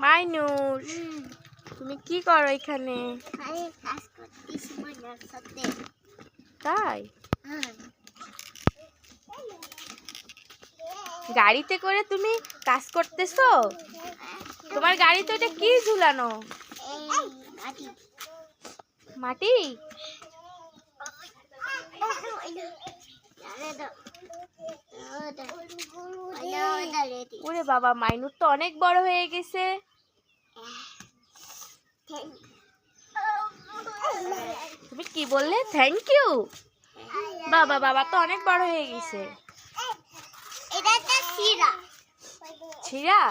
মাইনুর তুমি কি করো এখানে তাই হ্যাঁ গাড়িতে করে তুমি কাজ করতেছো তোমার গাড়িতে ওটা কি ঝুলানো মাটি মাটি ওরে বাবা মাইনুর তো অনেক বড় হয়ে গেছে তুমি কি বললে? থ্যাংক ইউ বাবা বাবা তো অনেক বড় হয়ে গেছে। এটা ছিড়া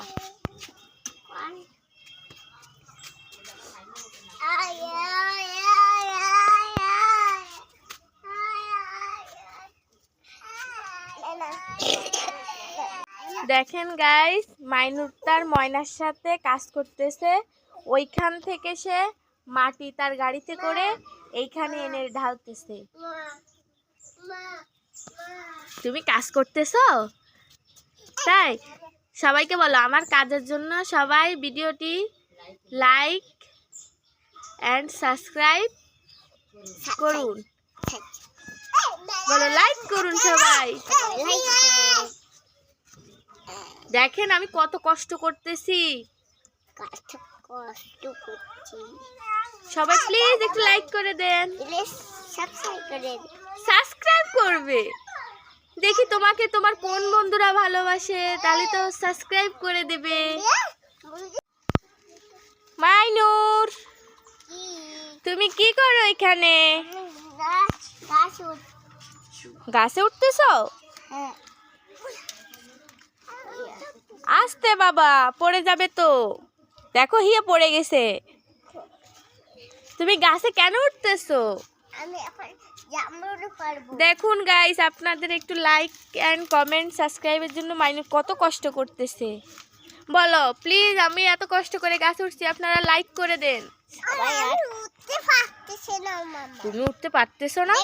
দেখেন গাইস মাইনুর তার ময়নার সাথে কাজ করতেছে। ওইখান থেকে সে মাটি তার গাড়িতে করে এইখানে এনে ঢালতেছে। তুমি কাজ করতেছো? তাই? সবাইকে বলো, আমার কাজের জন্য সবাই ভিডিওটি লাইক অ্যান্ড সাবস্ক্রাইব করুন। বলো লাইক করুন সবাই। দেখেন আমি কত কষ্ট করতেছি। কষ্ট কষ্ট করছি। সবাই প্লিজ একটু লাইক করে দেন। সাবস্ক্রাইব করে সাবস্ক্রাইব করবে। দেখি তোমাকে তোমার কোন বন্ধুরা ভালোবাসে তাহলে তো সাবস্ক্রাইব করে দেবে। মাইনুর তুমি কি করো এখানে? গাছে উঠতেছো? হ্যাঁ। আসতে বাবা পড়ে যাবে তো। দেখো হিয়ে পড়ে গেছে। তুমি গাছে কেন উঠতেছো? দেখুন গাইস আপনাদের একটু লাইক অ্যান্ড কমেন্ট সাবস্ক্রাইবের জন্য মাইনু কত কষ্ট করতেছে। বলো প্লিজ আমি এত কষ্ট করে গাছে উঠছি আপনারা লাইক করে দেন। তুমি উঠতে পারতেছো না?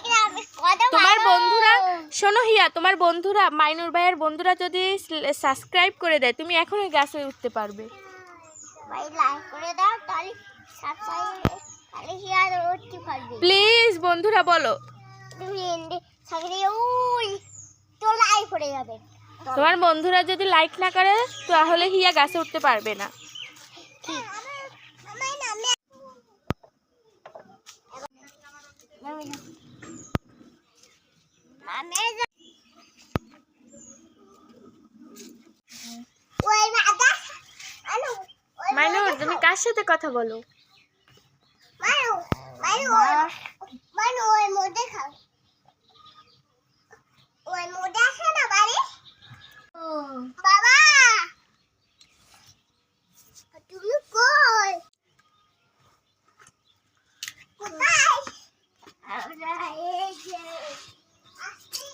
তোমার বন্ধুরা শোনো হিয়া তোমার বন্ধুরা মাইনুর ভাইয়ের বন্ধুরা যদি সাবস্ক্রাইব করে দেয় তুমি এখনই গাছে উঠতে পারবে। ভাই লাইক করে দাও তাহলে সাবস্ক্রাইব তাহলে কি আর পারবে? প্লিজ বন্ধুরা বলো। তুমি সাগরে ওই তো লাইক করে যাবে। তোমার বন্ধুরা যদি লাইক না করে তাহলে হিয়া গাছে উঠতে পারবে না। ঠিক আমি কার সাথে কথা বলো মারো মারো মারো ওই মধ্যে খাও ওই মধ্যে আছে না বাড়ি বাবা তুমি কই কোথায় আমরা এই যে আসছি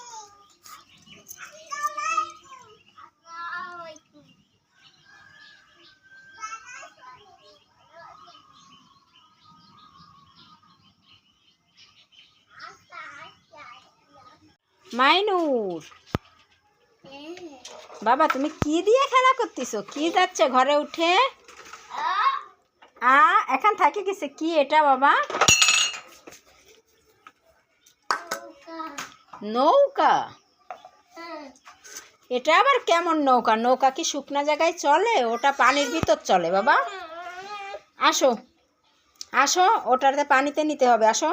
আসসালামু আলাইকুম মাইনুর। বাবা তুমি কি দিয়ে খেলা করতেছো? কি যাচ্ছে ঘরে উঠে? আ এখন থাকে গেছে। কি এটা বাবা? নৌকা। এটা আবার কেমন নৌকা? নৌকা কি শুকনা জায়গায় চলে? ওটা পানির ভিতর চলে বাবা। আসো। আসো ওটাতে পানিতে নিতে হবে। আসো।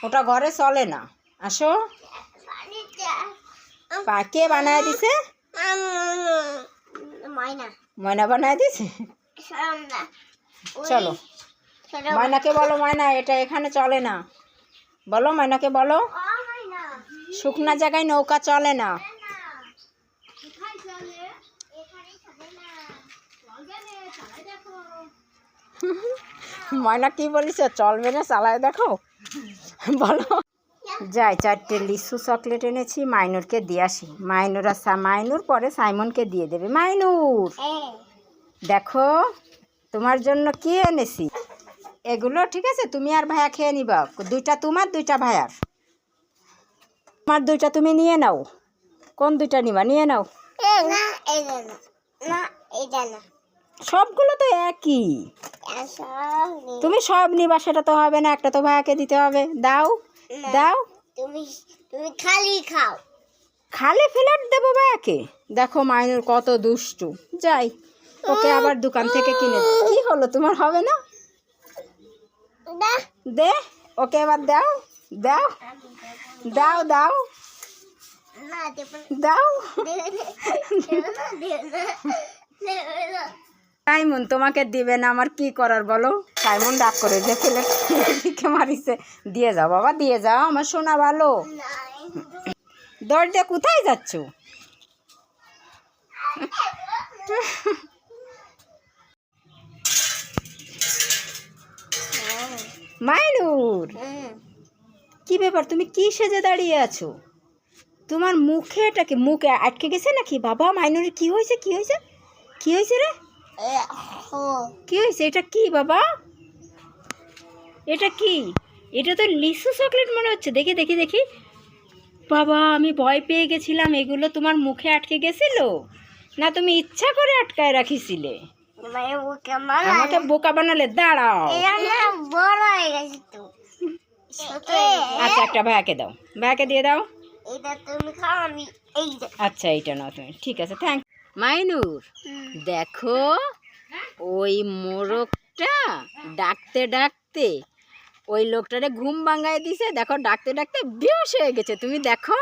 ওটা ঘরে চলে না। আসো। পা- কে বানায় দিছে? ময়না। ময়না বানায় দিছে? চলো। ময়নাকে বলো ময়না এটা এখানে চলে না। বলো ময়নাকে বলো। শুকনা জায়গায় নৌকা চলে না। ময়না কি বলিস চলবে না চালায় দেখো। বলো। যাই চারটে লিচু চকলেট এনেছি মাইনুরকে দিয়ে আসি। মাইনুর আর সা- মাইনুর পরে সাইমনকে দিয়ে দেবে। মাইনুর! দেখো তোমার জন্য কি এনেছি? এগুলো ঠিক আছে তুমি আর ভাইয়া খেয়ে নিবা। দুইটা তোমার দুইটা ভাইয়ার। তোমার দুইটা তুমি নিয়ে নাও। কোন দুইটা নিবা? নিয়ে নাও। সবগুলো তো একই। তুমি সব নিবা সেটা তো হবে না একটা তো ভাইয়াকে দিতে হবে। দাও। দাও। তুমি তুমি খালি খাও। খালি ফ্ল্যাট দেবো ভাইয়াকে দেখো মাইনুর কত দুষ্টু। যাই ওকে আবার দোকান থেকে কিনে কি হলো তোমার হবে না? দে। ওকে এবার দাও। দাও। দাও দাও। দাও। সাইমন তোমাকে দিবে না, আমার কি করার বলো? সাইমন ডাক করে যে ফ্ল্যাট দিকে মারিছে। দিয়ে যাও বাবা, দিয়ে যাও, আমার সোনা ভালো। দিয়ে কোথায় যাচ্ছ? মাইনুর, কি ব্যাপার? তুমি কি সেজে দাঁড়িয়ে আছো? তোমার মুখে এটা কি, মুখে আটকে গেছে নাকি? বাবা, মাইনুরের কি হয়েছে কি হয়েছে? কি হয়েছে রে? কি হয়েছে? এটা কি বাবা? এটা কি? এটা তো লিসু চকলেট মনে হচ্ছে। দেখি দেখি দেখি। বাবা আমি ভয় পেয়ে গেছিলাম। এগুলো তোমার মুখে আটকে গেছিল? না তুমি ইচ্ছা করে আটকায় রাখিছিলে? আমাকে বোকা বানালে দাঁড়াও। আচ্ছা একটা ভাইয়াকে দাও। ভাইয়াকে দিয়ে দাও। আচ্ছা এইটা নাও তুমি। ঠিক আছে থ্যাংক মাইনুর, দেখো, ওই মোরগটা ডাকতে ডাকতে, ওই লোকটারে ঘুম ভাঙায় দিছে, দেখো, ডাকতে ডাকতে বেশ হয়ে গেছে, তুমি দেখো।